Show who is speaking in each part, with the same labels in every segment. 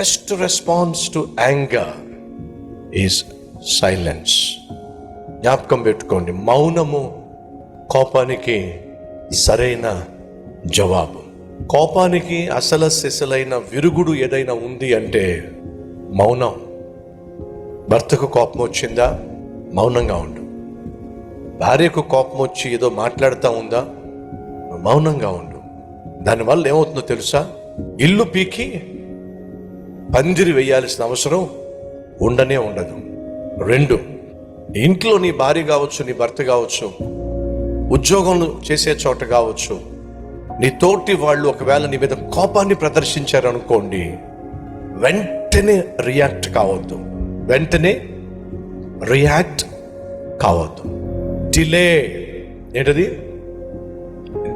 Speaker 1: Best response to anger is silence జ్ఞాపకం పెట్టుకోండి మౌనము కోపానికి సరైన జవాబు. కోపానికి అసల సిసలైన విరుగుడు ఏదైనా ఉంది అంటే మౌనం. భర్తకు కోపం వచ్చిందా? మౌనంగా ఉండు. భార్యకు కోపం వచ్చి ఏదో మాట్లాడుతూ ఉందా? మౌనంగా ఉండు. దానివల్ల ఏమవుతుందో తెలుసా? ఇల్లు పీకి పందిరి వేయాల్సిన అవసరం ఉండనే ఉండదు. రెండు ఇంట్లో నీ భార్య కావచ్చు నీ భర్త కావచ్చు ఉద్యోగం చేసే చోట కావచ్చు నీ తోటి వాళ్ళు ఒకవేళ నీ మీద కోపాన్ని ప్రదర్శించారనుకోండి వెంటనే రియాక్ట్ కావద్దు. వెంటనే రియాక్ట్ కావద్దు. డిలే ఏంటది?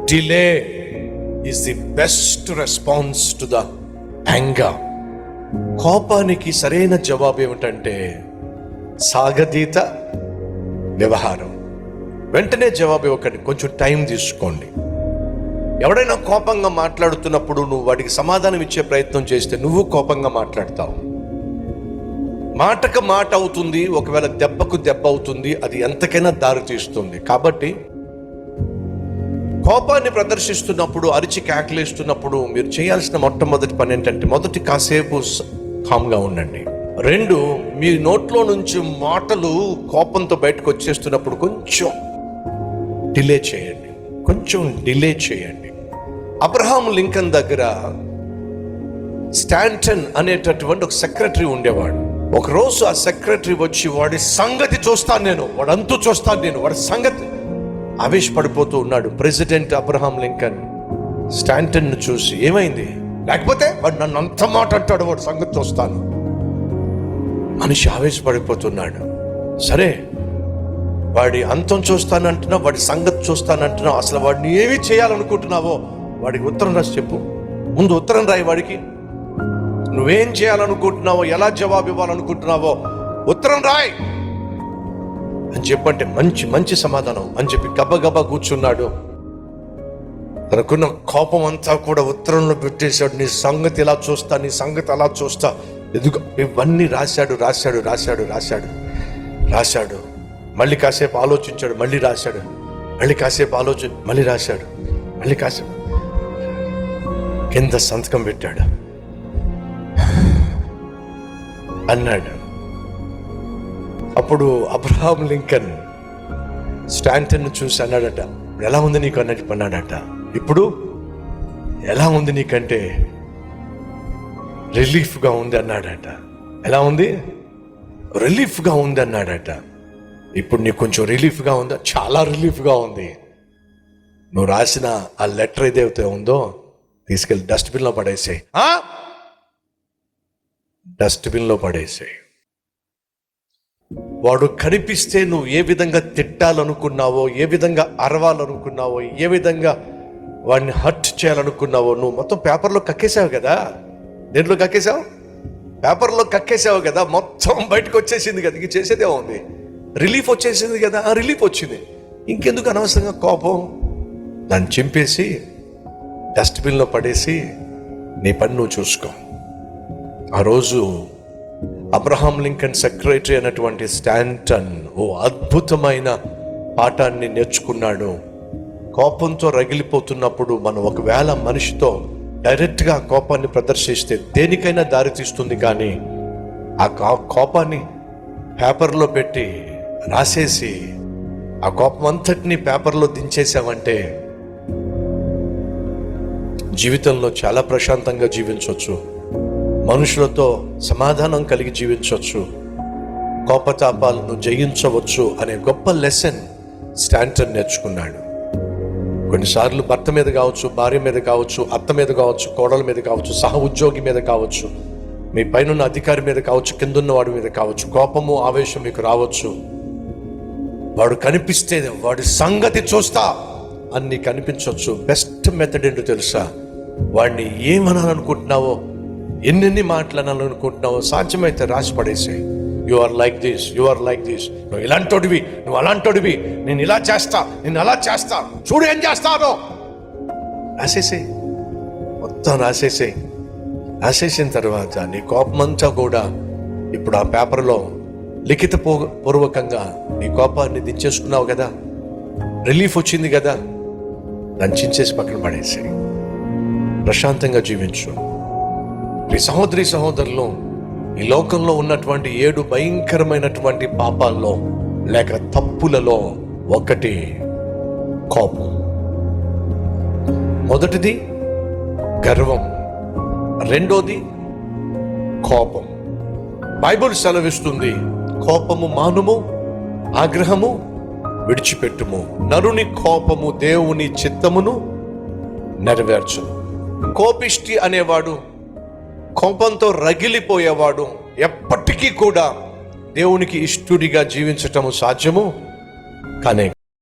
Speaker 1: Delay is the best response to the anger కోపానికి సరైన జవాబు ఏమిటంటే సాగతీత వ్యవహారం. వెంటనే జవాబు ఇవ్వకండి. కొంచెం టైం తీసుకోండి. ఎవడైనా కోపంగా మాట్లాడుతున్నప్పుడు నువ్వు వాడికి సమాధానం ఇచ్చే ప్రయత్నం చేస్తే నువ్వు కోపంగా మాట్లాడతావు. మాటకు మాట అవుతుంది ఒకవేళ దెబ్బకు దెబ్బ అవుతుంది అది ఎంతకైనా దారి తీస్తుంది. కాబట్టి కోపాన్ని ప్రదర్శిస్తున్నప్పుడు అరిచి కేకలేస్తున్నప్పుడు మీరు చేయాల్సిన మొట్టమొదటి పని ఏంటంటే మొదటి కాసేపు కామ్గా ఉండండి. రెండు మీ నోట్లో నుంచి మాటలు కోపంతో బయటకు వచ్చేస్తున్నప్పుడు కొంచెం డిలే చేయండి. కొంచెం డిలే చేయండి. అబ్రహాం లింకన్ దగ్గర స్టాంటన్ అనేటటువంటి ఒక సెక్రటరీ ఉండేవాడు. ఒకరోజు ఆ సెక్రటరీ వచ్చి వాడి సంగతి చూస్తాను నేను. వాడు అంతు చూస్తాను నేను. వాడి సంగతి ఆవేశపడిపోతూ ఉన్నాడు. ప్రెసిడెంట్ అబ్రహాం లింకన్ స్టాంటన్ను చూసి ఏమైంది? లేకపోతే వాడు నన్ను అంత మాట అంటాడు వాడు సంగతి చూస్తాను మనిషి ఆవేశపడిపోతున్నాడు. సరే వాడి అంతం చూస్తానంటున్నా వాడి సంగతి చూస్తానంటున్నావు అసలు వాడిని ఏమి చేయాలనుకుంటున్నావో వాడికి ఉత్తరం రాసి చెప్పు. ముందు ఉత్తరం రాయి వాడికి. నువ్వేం చేయాలనుకుంటున్నావో ఎలా జవాబు ఇవ్వాలనుకుంటున్నావో ఉత్తరం రాయ్. అని చెప్పంటే మంచి మంచి సమాధానం. అని చెప్పి గబగబా కూర్చున్నాడు. తనకున్న కోపం అంతా కూడా ఉత్తరంలో పెట్టేశాడు. నీ సంగతి ఇలా చూస్తా నీ సంగతి అలా చూస్తా. ఎదుగు ఇవన్నీ రాశాడు రాశాడు రాశాడు రాశాడు. రాశాడు. మళ్ళీ కాసేపు ఆలోచించాడు మళ్ళీ రాశాడు. మళ్ళీ కాసేపు ఆలోచి మళ్ళీ రాశాడు. మళ్ళీ కాసేపు కింద సంతకం పెట్టాడు. అన్నాడు. అప్పుడు అబ్రహాం లింకన్ స్టాంటన్ చూసి అన్నాడట ఎలా ఉంది నీకు? అన్నట్టు అన్నాడట. ఇప్పుడు ఎలా ఉంది నీకంటే రిలీఫ్గా ఉంది అన్నాడట. ఎలా ఉంది? రిలీఫ్గా ఉంది అన్నాడట. ఇప్పుడు నీకు కొంచెం రిలీఫ్గా ఉందా? చాలా రిలీఫ్గా ఉంది. నువ్వు రాసిన ఆ లెటర్ ఏదైతే ఉందో తీసుకెళ్ళి డస్ట్బిన్లో పడేసేయి. డస్ట్బిన్లో పడేసేయి. వాడు కనిపిస్తే నువ్వు ఏ విధంగా తిట్టాలనుకున్నావో ఏ విధంగా అరవాలనుకున్నావో ఏ విధంగా వాడిని హర్ట్ చేయాలనుకున్నావో నువ్వు మొత్తం పేపర్లో కక్కేసావు కదా? దేంట్లో కక్కేసావు పేపర్లో కక్కేసావు కదా? మొత్తం బయటకు వచ్చేసింది కదా? ఇంక చేసేదే ఉంది. రిలీఫ్ వచ్చేసింది కదా? ఆ రిలీఫ్ వచ్చింది. ఇంకెందుకు అనవసరంగా కోపం? దాన్ని చింపేసి డస్ట్బిన్లో పడేసి నీ పని నువ్వు చూసుకో. ఆ రోజు అబ్రహాం లింకన్ సెక్రటరీ అయినటువంటి స్టాంటన్ ఓ అద్భుతమైన పాఠాన్ని నేర్చుకున్నాడు. కోపంతో రగిలిపోతున్నప్పుడు మనం ఒకవేళ మనిషితో డైరెక్ట్గా కోపాన్ని ప్రదర్శిస్తే దేనికైనా దారి తీస్తుంది కానీ ఆ కా- కోపాన్ని పేపర్లో పెట్టి రాసేసి ఆ కోపం అంతటిని పేపర్లో దించేసామంటే జీవితంలో చాలా ప్రశాంతంగా జీవించవచ్చు మనుషులతో సమాధానం కలిగి జీవించవచ్చు కోపతాపాలను జయించవచ్చు అనే గొప్ప లెసన్ స్టాంటన్ నేర్చుకున్నాడు. కొన్నిసార్లు భర్త మీద కావచ్చు భార్య మీద కావచ్చు అత్త మీద కావచ్చు కోడల మీద కావచ్చు సహ ఉద్యోగి మీద కావచ్చు మీ పైన అధికారి మీద కావచ్చు కిందున్న వాడి మీద కావచ్చు కోపము ఆవేశం మీకు రావచ్చు. వాడు కనిపిస్తే వాడి సంగతి చూస్తా. అన్ని కనిపించవచ్చు బెస్ట్ మెథడ్ ఏంటో తెలుసా? వాడిని ఏమనాలనుకుంటున్నావో ఎన్నెన్ని మాట్లాడాలనుకుంటున్నావో సాధ్యమైతే రాసి పడేసేయి. You are like this you are like this నువ్వు ఇలాంటోడివి నువ్వు అలాంటోడివి. నేను ఇలా చేస్తా నేను అలా చేస్తా. చూడు ఏం చేస్తాను. రాసేసే మొత్తం రాసేసే రాసేసిన తర్వాత నీ కోపమంతా కూడా ఇప్పుడు ఆ పేపర్లో లిఖిత పూర్వకంగా నీ కోపాన్ని దించేసుకున్నావు కదా? రిలీఫ్ వచ్చింది కదా? దాన్ని పక్కన పడేసి ప్రశాంతంగా జీవించు. ఈ సహోదరి సహోదరులు ఈ లోకంలో ఉన్నటువంటి ఏడు భయంకరమైనటువంటి పాపాల్లో లేక తప్పులలో ఒకటి కోపం. మొదటిది గర్వం. రెండోది కోపం. బైబుల్ సెలవిస్తుంది కోపము మానుము ఆగ్రహము విడిచిపెట్టుము. నరుని కోపము దేవుని చిత్తమును నెరవేర్చు కోపిష్టి అనేవాడు కోపంతో రగిలిపోయేవాడు ఎప్పటికీ కూడా దేవునికి ఇష్టుడిగా జీవించటము సాధ్యము కానే